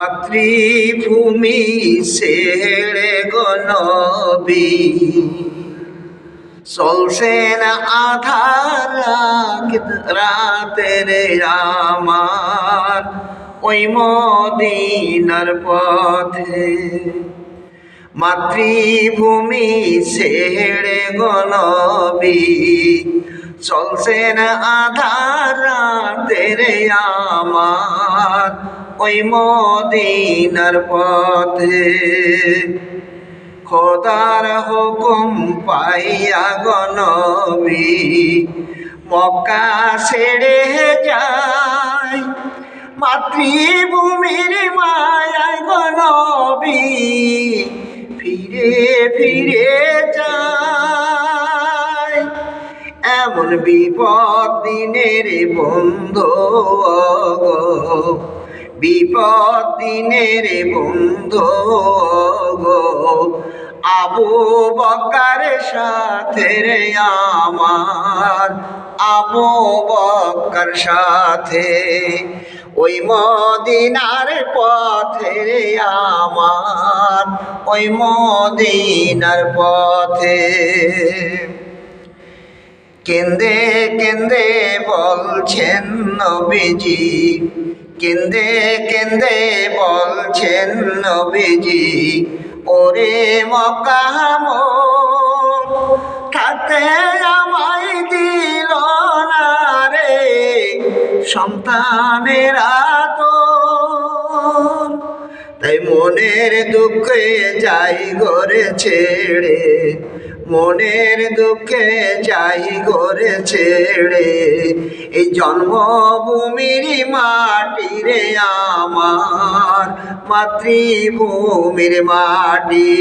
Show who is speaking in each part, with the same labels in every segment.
Speaker 1: মাতৃভূমি ছেড়ে গনবি চলছেন আধার রাতের আমার ওই মদিনার পথে। মাতৃভূমি ছেড়ে গনবি চলছেন আধার রাতের আমার ওই মদিনার পথে। খোদার হুকুম পাইয়া গনবি মক্কা ছেড়ে যায় মাতৃভূমির মায়ায় গনবি ফিরে ফিরে যায় এমন বিপদ দিনের বন্ধু বিপদ দিনের বন্ধু গো। আবু বকার সাথে রে আমার, আবু বকার সাথে। ওই মদিনার পথে রে আমার, ওই মদিনার পথে। কেন্দে কেন্দে বলছেন নবীজি কেন্দে কেন্দে বলছেন নবীজি, ওরে মকাম থাকতে আমায় দিল না রে সন্তানেরা তো তাই মনের দুঃখে যাই ঘরে ছেড়ে মনের দুঃখে যাই ঘরে ছেড়ে, এই জন্মভূমির মাটি রে আমার, মাতৃভূমির মাটি।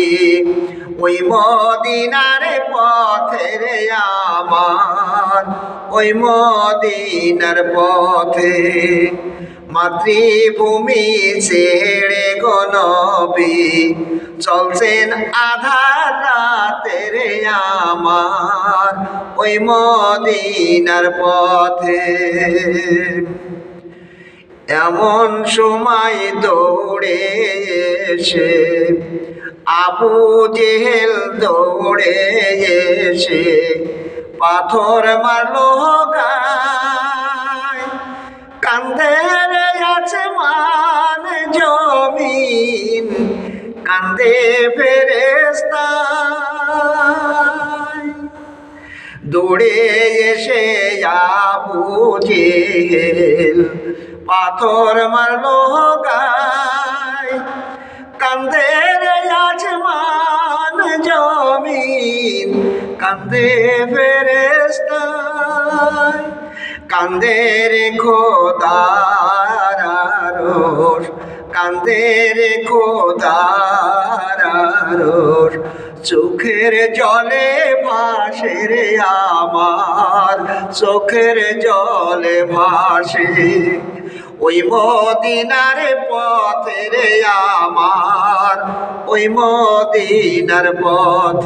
Speaker 1: ওই মদিনার পথে রে আমার, ওই মদিনার পথে। মাতৃভূমি ছেড়ে গনবি চলছেন আধার রাতে রে আমার ওই মদিনার পথে। এমন সময় দৌড়ে এসে, আবু জেহেল দৌড়ে এসে পাথর মারলো গায়, কান্দে রে আছে মান জমিন কান্দে ফেরেস্তা দৌড়ে এসে জেহেল পাথর মারলো গায়। কান্দে রে আছে মান জমিন কান্দে ফেরেস্তায় কান্দে রে খোদার আরশ কান্দে রে খোদার চোখের জলে ভাসে রে আমার, চোখের জলে ভাসে। ওই মদিনার পথে রে আমার, ওই মদিনার পথ